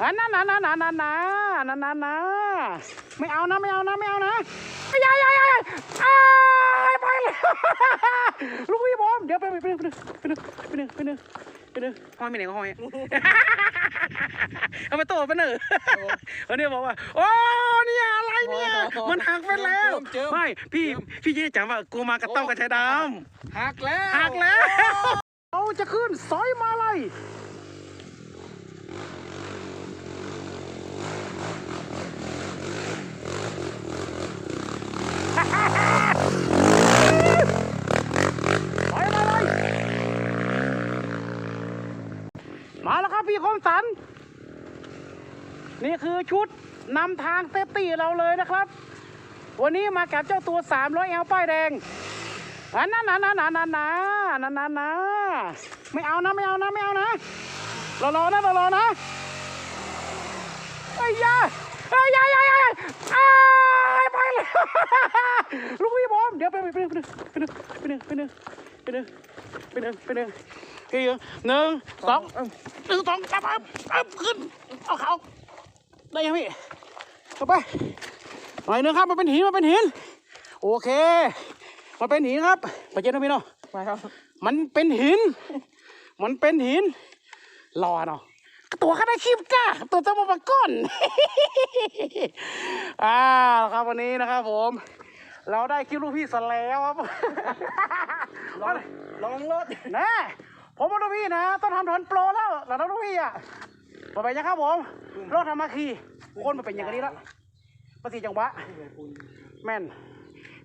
อันนั้นนะนะนะนะนะนะนะนะไม่เอานะไม่เอานะไม่เอานะไม่ยายยายยายอ้ายไปเลยลูกพี่ผมเดี๋ยวไปไปไปหนึ่งไปหนึ่งไปหนึ่งไปหนึ่งไปหนึ่งห้อยไม่ไหนก็ห้อยเอาไปโตไปหนึ่งเอาเนี่ยบอกว่า โอ้เนี่ยอะไรเนี่ย มันหักไปแล้ว ไม่ พี่พี่ยี่จำว่ากูมากระต้องกระชายดำหักแล้วหักแล้ว เราจะขึ้นซอยมาเลย แล้วครับพี่คมสัน นี่คือชุดนำทางเซฟตี้เราเลยนะครับ วันนี้มากับเจ้าตัว 300แอลป้ายแดงอันนั้นนะนะนะนะนะนะนะนะไม่เอานะไม่เอานะไม่เอานะรอรอนะรอรอนะไอ้ยาไอ้ยายายายอ้ายไปเลยลูกพี่ผมเดี๋ยวไปไปไปหนึ่งไปหนึ่งไปหนึ่งไปหนึ่งไปหนึ่งไปไปไป หนึ่งหนึ่งสองหนึ่งสองปั๊บปั๊บปั๊บขึ้น เอาเขาได้ยังพี่เอาไปหน่อยหนึงครับมันเป็นหินมันเป็นหิน โอเค มันเป็นหินครับไปเจอนะพี่เนาะไปครับ มันเป็นหิน มันเป็นหิน รอเนาะตัวข้าได้คิมก้าตัวเจ้ามาปะก้อนอ่าครับวันนี้นะครับผม เราได้คิวลูกพี่สแล้วครับลองลองรถแน่ ผมว่าลูกพี่นะ ต้องทำทันโปรแล้วหลังจากลูกพี่อะมาไปนะครับผมรถทำมาขี่คนมาเป็นอย่างนี้แล้วประสิจังหวะแม่น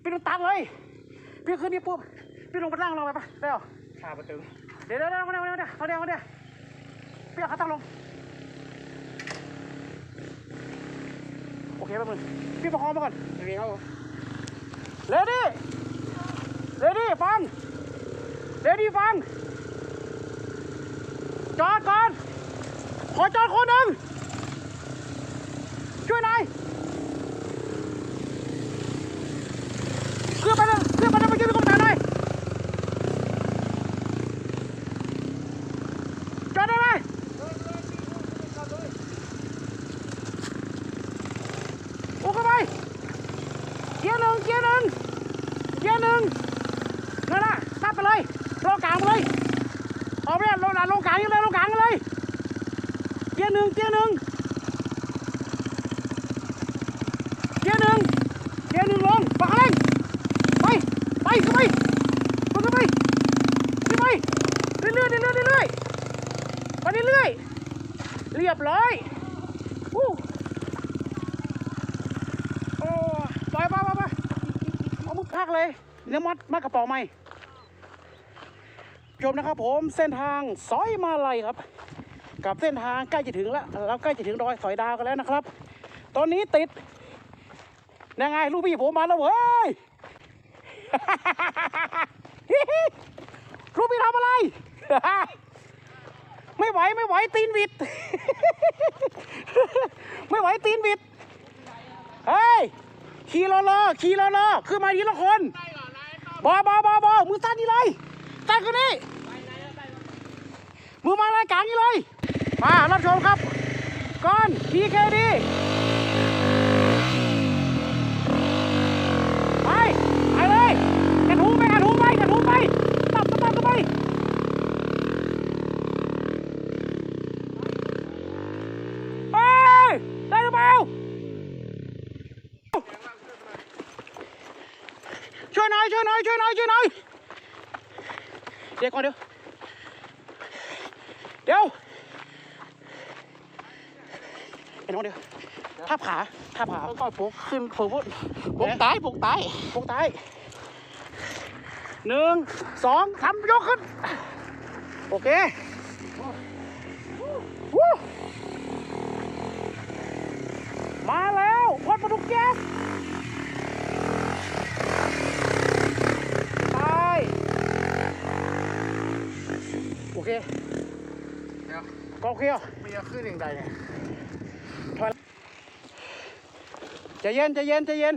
พี่ต้องตังเลย พี่ขึ้นนี่ปุ๊บพี่ลงไปนั่งลงไปปะเร็วขาประตูเดี๋ยวเดี๋ยวเดี๋ยวมาเดี๋ยวมาเดี๋ยวมาเดี๋ยวมาเดี๋ยวพี่เอาขาตั้งลงโอเคแป๊บนึงพี่ประคองมาก่อนโอเคครับผมเรดี้เรดี้ฟังเรดี้ฟัง จอดก่อน ขอจอดคนหนึ่งช่วยหน่อยขึ้นไปเลยขึ้นไปเลยไปยืนกรมฐานหน่อยจอดได้ไหมโอ้เข้าไปเกียร์หนึ่งเกียร์หนึ่งเกียร์หนึ่งนั่นน่ะตัดไปเลยลงกลางไปเลย เอาไปลยลงลงกลางนี่เลยลงกลางเลยเกียร์หนึ่งเกียร์หนึ่งเกียร์หนึ่งเกียร์หนึ่งลงปักเร่งไปไปขึ้นไปขึ้นไปขึ้นไปเรื่อยๆเรื่อยเรื่อยไปเรื่อยเรียบร้อยอู้โอ้ไปไปไปไปเอามุกพักเลยเดี๋ยวมัดมัดกระเป๋าใหม่ จบนะครับผมเส้นทางซอยมาลัยครับ กับเส้นทางใกล้จะถึงแล้วเราใกล้จะถึงดอยสอยดาวกันแล้วนะครับ ตอนนี้ติดยังไงลูกพี่ผมมาแล้วเว้ยลูกพี่ทำอะไร ไม่ไหวไม่ไหวตีนบิดไม่ไหวตีนบิดเฮ้ยขี่รอรอขี่รอรอขึ้นมาทีละคนบอบอบอบอมือตั้นนี่เลย ตันกันนี่มือมารายการนี้เลย มา รับชมครับ ก้อนพีเคดีไป ไปเลยกระทุ้งไปกระทุ้งไปกระทุ้งไปตับตับตับตับไปไปได้หรือเปล่า ช่วยหน่อยช่วยหน่อยช่วยหน่อยช่วยหน่อยเดี๋ยวก่ อนเดี๋ยว เดี๋ยวไอ้น้องเดี๋ยวทับขาทับขาก็ปลุกขึ้นปลุกพุทปลุกตายปลุกตายปลุกตายหนึ่งสองสามยกขึ้น โอเควู้มาแล้วพอดประตูแก๊ส ไปโอ เคเดี๋ยวก็โอเคอะไม่จะขึ้นอย่างใดเนี่ยใจเย็นใจเย็นใจเย็น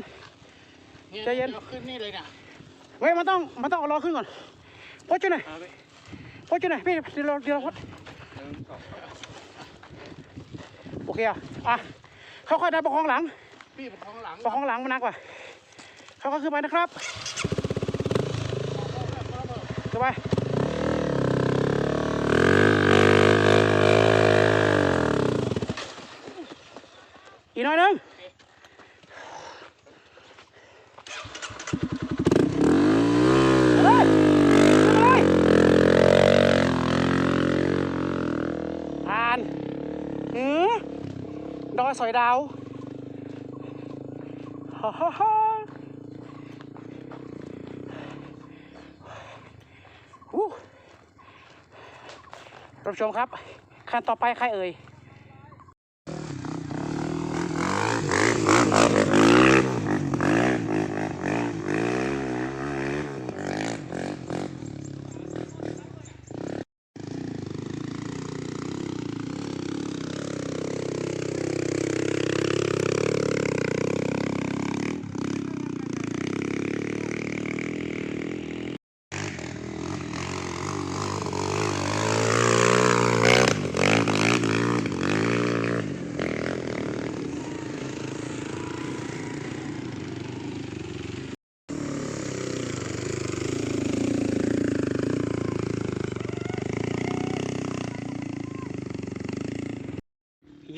ใจเย็น อาขึ้นนี่เลยเนี่ยเฮ้ยมันต้องมันต้องเอาล้อขึ้นก่อนพดจุดหน่อยเอาไปพดจุดหน่อยพี่เดี๋ยวเราเดี๋ยวเราพดหนึ่งสองโอเคอะอะค่อยๆดันประคองหลังพี่ประคองหลังประคองหลังมันหนักกว่าค่อยๆขึ้นไปนะครับขึ้นไป น่อยนึงไปเลยขึ้นไปเลยผ่านหือดอยสอยดาวฮ่าฮ่าฮ่าอู้ท่านผู้ชมครับ ขั้นต่อไปใครเอ่ย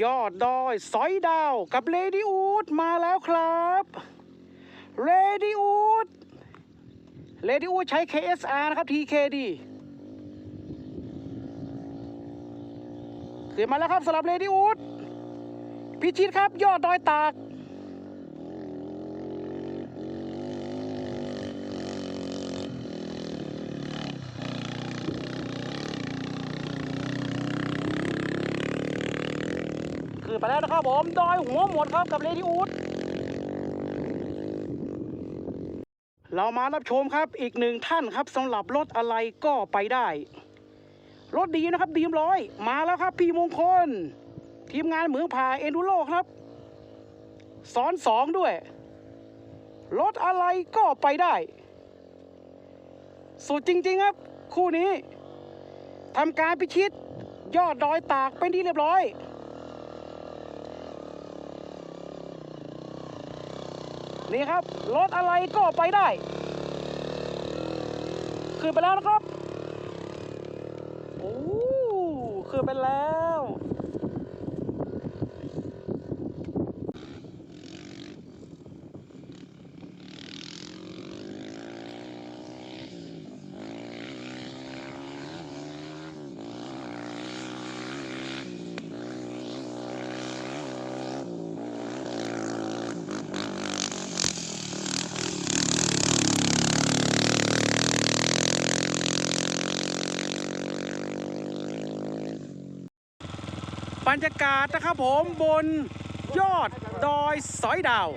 ยอดดอยสอยดาวกับเลดี้อูดมาแล้วครับเลดี้อูดเลดี้อูดใช้ KSR นะครับ TKD ขึ้นมาแล้วครับสำหรับเลดี้อูดพิชิตครับ ยอดดอยตาก ขึ้นไป แล้วนะครับผมดอยหัวหมดครับกับเลดี้อูดเรามารับชมครับอีกหนึ่งท่านครับสำหรับรถอะไรก็ไปได้ รถดีนะครับดีมร้อย มาแล้วครับพี่มงคล ทีมงานเหมืองผ่าเอ็นดูโรครับซ้อนสองด้วย รถอะไรก็ไปได้ สุดจริง ๆ ครับ คู่นี้ทำการพิชิต ยอดดอยตากเป็นที่เรียบร้อย นี่ครับรถอะไรก็ไปได้ ขึ้นไปแล้วนะครับ โอ้ขึ้นไปแล้ว รรยากาศนะครับผมบนยอดดอยสอยดาว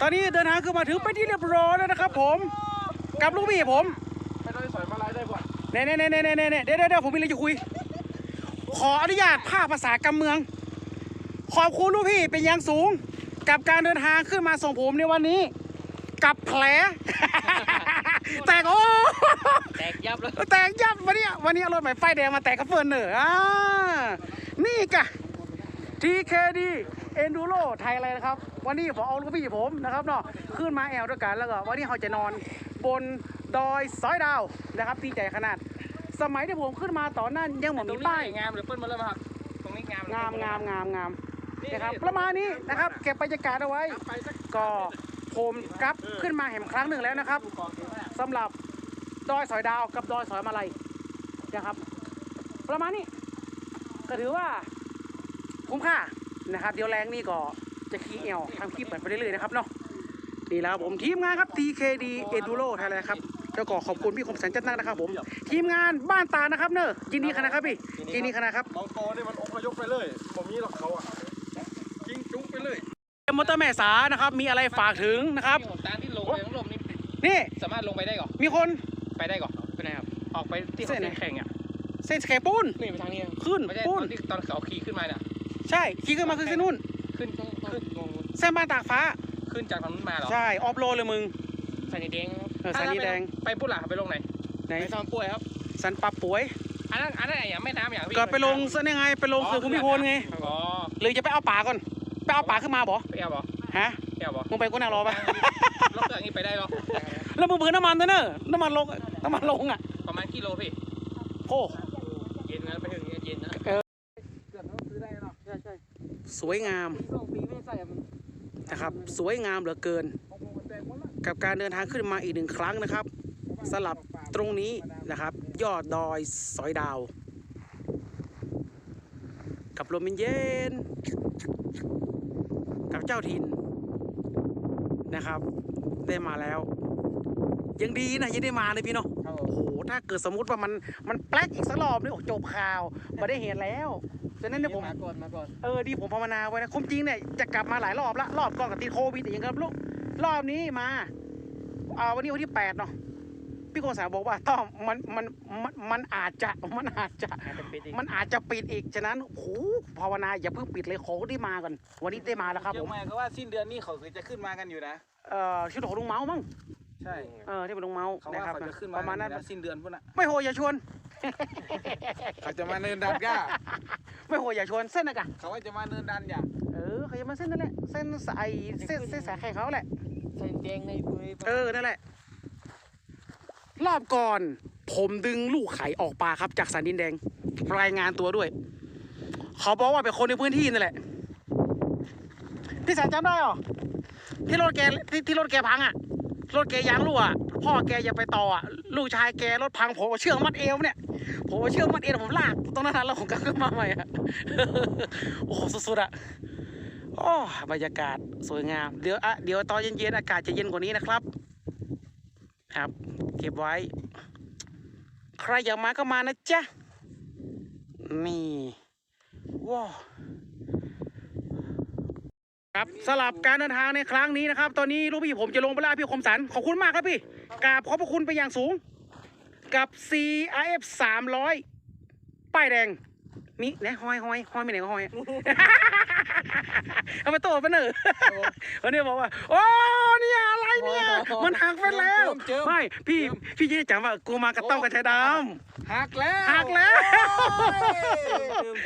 ตอนนี้เดินทางขึ้นมาถึงไปที่เรียบร้อยแล้วนะครับผมกับลูกพี่ผมไม่ต้องสอยมาลายได้ป่ะเน่เน่เน่เน่เน่เน่เดี๋ยวเดี๋ยวผมมีอะไรจะคุย ขออนุญาตภาคภาษากำเมือง ขอบคุณลูกพี่เป็นอย่างสูง กับการเดินทางขึ้นมาส่งผมในวันนี้ กับแผล แตกโอ้ แตกยับแล้วแตกยับวันนี้วันนี้เอารถใหม่ไฟแดงมาแตกกับเฟิร์นเนอร์อ่านี่กะ TKD Enduro ไทยอะไรนะครับ วันนี้ผมเอาลูกพี่ผมนะครับเนาะขึ้นมาแอลด้วยกันแล้วก็วันนี้เขาจะนอนบนดอยสอยดาวนะครับดีใจขนาด สมัยที่ผมขึ้นมาตอนนั้นยังเหมือนตรมีงนี้ป้ายงามหรือเปิ้ลมาแล้วครับตรงนี้งามงามงามงามงามนะครับประมาณนี้นะครับเก็บบรรยากาศเอาไว้ไปสักก็ผมกลับขึ้นมาเห็นครั้งหนึ่งแล้วนะครับกองเห็นไหมสำหรับ ดอยสอยดาวกับดอยสอยมาลัยนะครับ ประมาณนี้ก็ถือว่าคุ้มค่านะครับ เดี๋ยวแรงนี่ก็จะคีเอลทำคลิปไปเรื่อยๆนะครับเนาะนี่แล้วผมทีมงานครับ TKD Enduro ไทยเลยครับแล้วก็ขอบคุณพี่คมสันจัดนักนะครับผม ทีมงานบ้านตานะครับเนอะยินดีขนาดครับพี่ยินดีขนาดครับบางโตนี่มันอพยพไปเลยผมมีหรอกเขาอะยิงจุ๊บไปเลยมอเตอร์แม่สานะครับ มีอะไรฝากถึงนะครับที่ผมตามที่ลงไปทั้งลมนี่นี่ สามารถลงไปได้ก่อนมีคน ไปได้ก่อนไปไหนครับ ออกไปที่เขาเส้นไหนแข่งอะ เส้นสแกปูนนี่ไปทางนี้ขึ้นไม่ใช่ปูตนอนที่ตอนเขาขี่ขึ้นมาเนี่ยใช่ขี่ขึ้นมาคือเส้นนู่นขึ้นขึ้นงงเส้นบ้านตากฟ้าขึ้นจากทางนู้นมาเหรอใช่ออฟโรดเลยมึงสายแดงครับเออสายแดงไปปุ๊หล่ะไปลงไหนไหนไปซอมป่วยครับสันปับป่วยอันนั้นอันนั้นอย่างแม่น้ำอย่างพี่ก็ไปลงเส้นยังไงไปลงเขื่อนภูมิพลไงอ๋อหรือจะไปเอาป่าก่อนไปเอาป่าขึ้นมาบ่ไปเอาบ่ฮะไปเอาบ่มึงไปกูนั่งรอปะรถเครื่องนี้ไปได้หรอ แล้วมึงเบื่อน้ำมันด้วยเนอะน้ำมันลงน้ำมันลงอะประมาณกิโลพี่โอ้เย็นนะไปถึงเย็นนะเกือบต้องซื้อได้เนาะใช่ใช่สวยงามสองปีไม่ใส่มันนะครับ สวยงามเหลือเกินของผมมันแตกหมดละกับการเดินทางขึ้นมาอีกหนึ่งครั้งนะครับ สลับตรงนี้นะครับ ยอดดอยสอยดาว กับลมเย็นๆกับเจ้าถิ่นนะครับ ได้มาแล้ว ยังดีนะยังได้มาเลยพี่เนาะครับผโอ้มโหถ้าเกิดสมมุติว่ามันมันแปลกอีกสักรอบนี่โอ้จบข่าวมาได้เห็นแล้วฉะนั้นเนี่ยผมมาก่อนมาก่อนเออดีผมภาวนาไว้นะความจริงเนี่ยจะกลับมาหลายรอบละรอบก่อนกับติดโควิดแต่ยังกับลูกรอบนี้มาอ่าวันนี้วันที่แปดเนาะพี่โกษาบอกว่าต้องมันมันมันมันอาจจะมันอาจจะอาจจะปิดอีกมันอาจจะปิดอีกฉะนั้นโอ้โหภาวนาอย่าเพิ่งปิดเลยขอได้มาก่อนวันนี้ได้มาแล้วครับเชีผยงมใหม่ก็ว่าสิ้นเดือนนี้เขาเคยจะขึ้นมากันอยู่นะเอ่อชื่อของลุงเมาส์มั้ง ใช่เออที่เป็นลุงเมาส์เขานะว่าครับเขาจะขึ้นปมาระมาณนั้นกัอยู่ะสิ้นเดือนพุ่นน่ะไม่โหอย่าชวน เขาจะมาเนินดันก้าไม่โหอย่าชวนเส้นนะกะเขาว่าจะมาเนินดันอย่าเออเขาจะมาเส้นนั่นแหละเส้นสายเส้นเส้นสายแข่งเขาแหละใส่แดงในปุยเออนั่นแหละ รอบก่อน ผมดึงลูกไข่ออกปลาครับ จากสันดินแดง รายงานตัวด้วย เขาบอกว่าเป็นคนในพื้นที่นั่นแหละพี่แสนจำได้เหรอที่รถแกที่ที่รถแกพังอะ รถแกยางรั่วอะพ่อแกอย่าไปต่ออะลูกชายแกรถพังผมเอาเชือกมัดเอวเนี่ย ผมเอาเชือกมัดเอวผมลากตรงนั้นแล้วผมก็ขึ้นมาใหม่อะโอ้โหสุดๆอะโอ้บรรยากาศสวยงามเดี๋ยวอะเดี๋ยวตอนเย็นๆอากาศจะเย็นกว่านี้นะครับ ครับ เก็บไว้ ใครอยากมาก็มานะจ๊ะนี่ว้าว ครับสลับการเดินทางในครั้งนี้นะครับ ตอนนี้ลูกพี่ผมจะลงไปล่าพี่คมสันขอบคุณมากครับพี่กราบขอบพระคุณไปอย่างสูง กับ CRF 300ป้ายแดงมีไหนหอยหอยหอยไม่ไหนก็หอยเอามาโต้ไปเนอะวันนี้บอกว่า โอ้เนี่ยอะไรเนี่ย มันหักไปแล้วเจิมไม่พี่พี่จะได้จำว่ากูมากระต้อมกระชายดหักแล้วหักแล้ว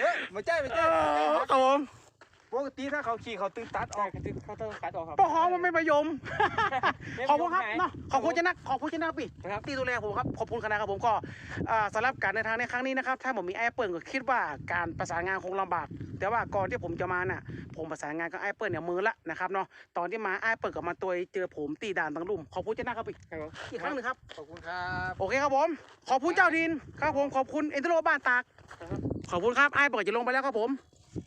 เฮ้ยไม่ใช่ไม่ำเอใช่อครับผมปก ติถ้าเขาขี่เขาตึงตัดออกเขาต้องคัดออกครับ ปอหอมมันไม่ประยม ขอบคุณครับเนาะขอบคุณจะนักขอบคุณจะนักปีครับ ที่ดูแลผมครับขอบคุณคณะครับผมก็อ่าสำหรับการเดินทางในครั้งนี้นะครับ ถ้าผมมีไอเปิลก็คิดว่าการประสานงานคงลำบาก แต่ว่าก่อนที่ผมจะมาน่ะ ผมประสานงานกับไอเปิลเนี่ยมือละนะครับเนาะตอนที่มาไอเปิลกับมาตัวเจอผมตีด่านตังลุ่มขอบคุณจะนักครับอีกอีกครั้งหนึ่งครับ ขอบคุณครับ โอเคครับผม ขอบคุณเจ้าดิน ครับผม ขอบคุณเอ็นเตอร์โรบ้านตาก ขอบคุณครับไอ้บอกจะลงไปแล้วครับผม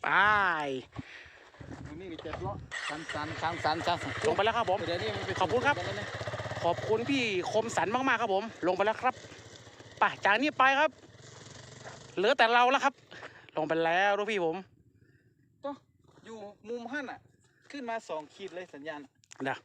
ไปวั นนี้มีเจ็ดล้อสันสันสันสันสันลงไปแล้วครับผม เดี๋ยวนี้มันไปขอบคุณครับกันแล้วนะขอบคุณพี่คมสันมากๆครับผม ลงไปแล้วครับไป่ะจากนี้ไปครับ เหลือแต่เราแล้วครับ ลงไปแล้วลูกพี่ผมอยู่มุมหั่นอะ ขึ้นมาสองขีดเลยสัญญาณเดี๋ยว